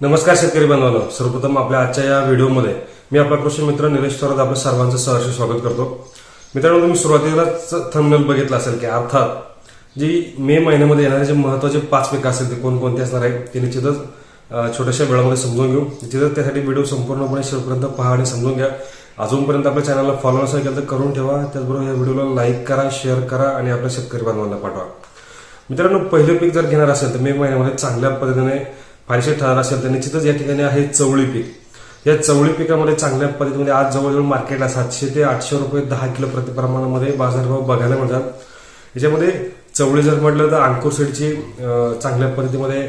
नमस्कार शेतकरी बांधवांनो सर्वप्रथम आपल्या आजच्या या व्हिडिओमध्ये मी आपला कृषी मित्र निलेश थोरात आपल्या सर्वांचं सहर्ष स्वागत करतो. मित्रांनो तुम्ही सुरुवातीलाच थंबनेल बघितलं असेल की अर्थात जी मे महिन्यामध्ये येणारे जे महत्त्वाचे पाच पिकं असेल ते कोणकोणते असणार आहे ते निश्चितच छोट्याशा वेळामध्ये समजून घेऊ. निश्चितच त्यासाठी व्हिडिओ संपूर्णपणे शेवटपर्यंत पहा आणि समजून घ्या. अजूनपर्यंत आपल्या चॅनलला फॉलो नसेल केलं तर करून ठेवा. त्याचबरोबर या व्हिडिओला लाईक करा शेअर करा आणि आपल्या शेतकरी बांधवांना पाठवा. मित्रांनो पहिलं पीक जर घेणार असेल तर मे महिन्यामध्ये चांगल्या पद्धतीने फायदेशीर ठरणार असेल तर निश्चितच या ठिकाणी आहे चवळी पीक. या चवळी पिकामध्ये चांगल्या पद्धतीमध्ये आज जवळजवळ मार्केटला सातशे ते आठशे रुपये दहा किलो प्रति प्रमाणामध्ये बाजारभाव बघायला मिळतात. याच्यामध्ये चवळी जर म्हटलं तर अंकुर सीडची चांगल्या पद्धतीमध्ये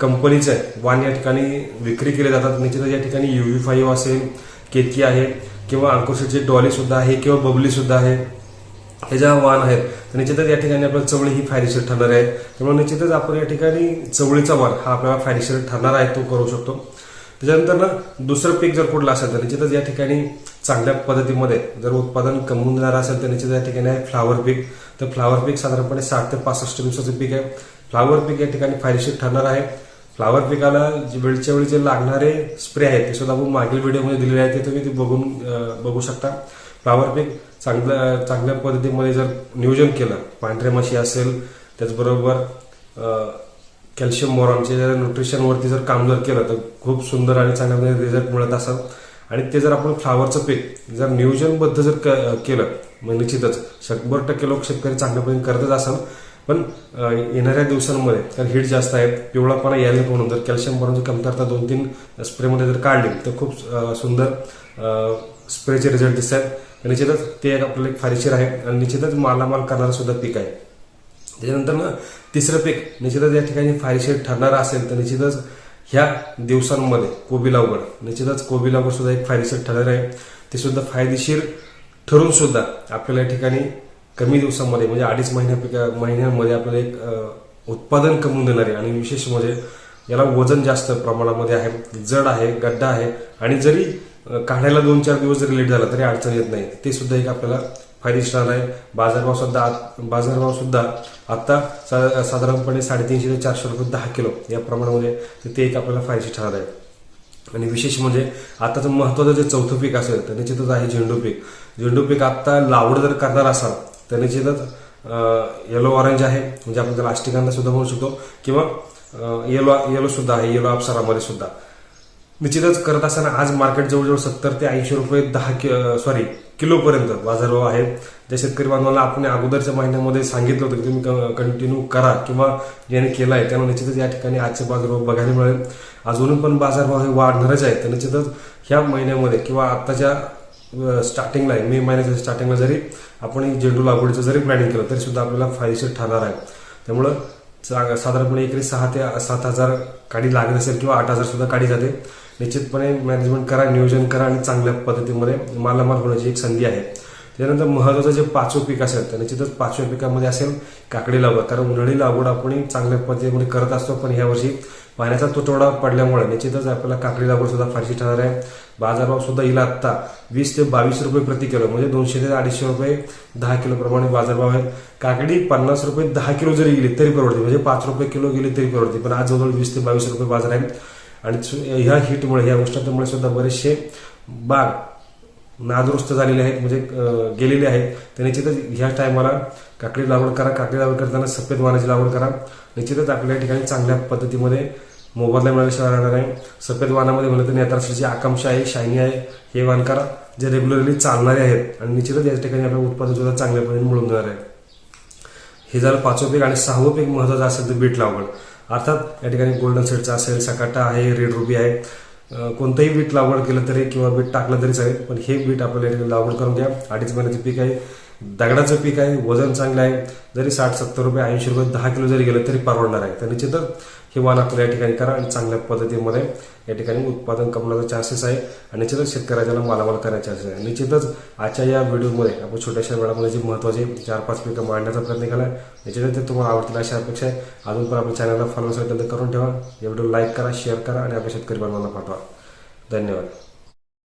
कंपनीचं आहे वाण या ठिकाणी विक्री केले जातात. निश्चितच या ठिकाणी युव्ही फाईव्ह असेल केतकी आहे किंवा अंकुर सीडची डॉली सुद्धा आहे किंवा बबली सुद्धा आहे. हे ज्या वाहन आहेत तर निश्चितच या ठिकाणी आपल्याला चवळी ही फायदेशीर ठरणार आहे. त्यामुळे निश्चितच आपण या ठिकाणी चवळीचा वाण हा आपल्याला फायदेशीर ठरणार आहे तो करू शकतो. त्याच्यानंतर ना दुसरं पीक जर कुठलं असेल तर निश्चितच या ठिकाणी चांगल्या पद्धतीमध्ये जर उत्पादन कमवून देणार असेल तर निश्चित या ठिकाणी आहे फ्लावर पीक. तर फ्लावर पीक साधारणपणे साठ ते पासष्ट दिवसाचं पीक आहे. फ्लावर पीक या ठिकाणी फायदेशीर ठरणार आहे. फ्लावर पिकाला वेळच्या वेळी जे लागणारे स्प्रे आहेत ते सुद्धा आपण मागील व्हिडिओमध्ये दिलेले आहेत ते तुम्ही ते बघून बघू शकता. फ्लावर पीक चांगलं चांगल्या पद्धतीमध्ये जर नियोजन केलं पांढऱ्या माशी असेल त्याचबरोबर कॅल्शियम बोरॉनचे जर न्यूट्रिशनवरती जर काम जर केलं तर खूप सुंदर आणि चांगल्या रिझल्ट मिळत असतात आणि ते जर आपण फ्लावरचं पीक जर नियोजनबद्ध जर क- केलं मग निश्चितच शंभर टक्के लोक शेतकरी चांगल्या पद्धतीने करतच असाल. पण येणाऱ्या दिवसांमध्ये तर हिट जास्त आहेत पिवळापणा यायला म्हणून जर कॅल्शियम बोरॉनची कमतरता दोन तीन स्प्रेमध्ये जर काढली तर खूप सुंदर स्प्रेचे रिझल्ट दिसत आहेत निश्चितच ते एक आपल्याला एक फायदेशीर आहे. आणि निश्चितच मालामाल करणारं सुद्धा पीक आहे. त्याच्यानंतर ना तिसरं पीक निश्चितच या ठिकाणी फायदेशीर ठरणारं असेल तर निश्चितच ह्या दिवसांमध्ये कोबी लागवड निश्चितच कोबी लागवड सुद्धा एक फायदेशीर ठरणार आहे. ते सुद्धा फायदेशीर ठरून सुद्धा आपल्याला या ठिकाणी कमी दिवसांमध्ये म्हणजे अडीच महिन्या पिका महिन्यांमध्ये आपल्याला एक उत्पादन कमवून देणारे आणि विशेष म्हणजे याला वजन जास्त प्रमाणामध्ये आहे जड आहे गड्डा आहे. आणि जरी काढायला दोन चार दिवस जरी लेट झाला तरी अडचण येत नाही. ते सुद्धा एक आपल्याला फायदेशीर आहे. बाजारभाव सुद्धा आत- बाजारभाव सुद्धा आता सा- साधारणपणे साडेतीनशे ते चारशे रुपये दहा किलो या प्रमाणामध्ये तर ते एक आपल्याला फायदेशीर ठरणार आहे. आणि विशेष म्हणजे आताचं महत्वाचं जे चौथं पीक असेल तर निश्चितच आहे झेंडू पीक. झेंडू पीक आता लावड जर करणार असाल तर निश्चितच येलो ऑरेंज आहे म्हणजे आपण त्याला अष्टिकांना सुद्धा म्हणू शकतो किंवा येलो येलो सुद्धा आहे येलो अप्सरामध्ये सुद्धा. निश्चितच करत असताना आज मार्केट जवळजवळ सत्तर ते ऐंशी रुपये दहा कि सॉरी किलोपर्यंत बाजारभाव आहे. ज्या शेतकरी बांधवांना आपण अगोदरच्या महिन्यामध्ये सांगितलं होतं की तुम्ही कंटिन्यू करा किंवा ज्याने केलाय त्यांना निश्चितच या ठिकाणी आजचे बाजारभाव बघायला मिळेल. अजून पण बाजारभाव हे वाढणारच आहे तर निश्चितच ह्या महिन्यामध्ये किंवा आत्ताच्या स्टार्टिंगला आहे मे महिन्याच्या स्टार्टिंगला जरी आपण झेंडू लागवडीचं जरी प्लॅनिंग केलं तरी सुद्धा आपल्याला फायदेशीर ठरणार आहे. त्यामुळं साधारणपणे एकरी सहा ते सात हजार काडी लागत असेल किंवा आठ हजार सुद्धा काडी जाते. निश्चितपणे मॅनेजमेंट करा नियोजन करा आणि चांगल्या पद्धतीमध्ये मालामाल होण्याची एक संधी आहे. त्यानंतर महत्वाचं जे पाचवं पीक असेल तर निश्चितच पाचव्या पिकामध्ये असेल काकडी लागवड. कारण उन्हाळी लागवड आपण चांगल्या पद्धतीमध्ये करत असतो पण यावर्षी पाण्याचा तुटवडा पडल्यामुळे निश्चितच आपल्याला काकडी लागवड सुद्धा फारशी ठरणार आहे. बाजारभाव सुद्धा येईल आत्ता. वीस ते बावीस रुपये प्रति किलो म्हणजे दोनशे ते अडीचशे रुपये दहा किलो प्रमाणे बाजारभाव आहेत काकडी पन्नास रुपये दहा किलो जरी गेली तरी परवडते म्हणजे पाच रुपये किलो गेली तरी परवडते पण आज जवळजवळ वीस ते बावीस रुपये बाजार आहे आणि ह्या हिटमुळे ह्या उष्णतेमुळे सुद्धा बरेचसे बाग नादुरुस्त झालेले आहेत म्हणजे गेलेले आहेत. तर निश्चितच ह्या टायमाला काकडी लागवड करा काकडी लागवड करताना सफेद वाणाची लागवड करा. निश्चितच आपल्या या ठिकाणी चांगल्या पद्धतीमध्ये मोबदला मिळाल्याशिवाय राहणार नाही. सफेद वाणामध्ये म्हणलं तर नेत्राची आकांक्षा आहे शायनी आहे हे वाण करा. जे रेग्युलरली चालणारे आहेत आणि निश्चितच या ठिकाणी आपलं उत्पादन सुद्धा चांगल्या पद्धतीने मिळून देणार आहे. हे झालं पाचवं पीक आणि सहावं पीक महत्वाचं असेल तर बीट लागवड. अर्थात या ठिकाणी गोल्डन सेटचा असेल सकाटा आहे रेड रुबी आहे. कोणतंही बीट लागवड केलं तरी किंवा बीट टाकलं तरी चालेल पण हे बीट आपल्याला लागवड करून घ्या. अडीच महिन्याचे पीक आहे. दगडाचं पीक आहे वजन चांगलं आहे जरी साठ सत्तर रुपये ऐंशी रुपये दहा किलो जरी गेलं तरी परवडणार आहे. तर निश्चितच हे वाण आपल्याला या ठिकाणी करा आणि चांगल्या पद्धतीमध्ये या ठिकाणी उत्पादन कमवण्याचा चान्सेस आहे आणि निश्चितच शेतकऱ्याला मालामाल करण्याचे चान्सेस आहे. निश्चितच आजच्या या व्हिडिओमध्ये आपण छोट्याशा वेळामध्ये जे महत्त्वाचे चार पाच पिकं मांडण्याचा प्रयत्न केला निश्चितच ते तुम्हाला आवडतील अशा अपेक्षा आहे. अजून पण आपल्या चॅनलला फॉलो असेल तर करून ठेवा. या व्हिडिओ लाईक करा शेअर करा आणि आपल्या शेतकरी बांधवांना पाठवा. धन्यवाद.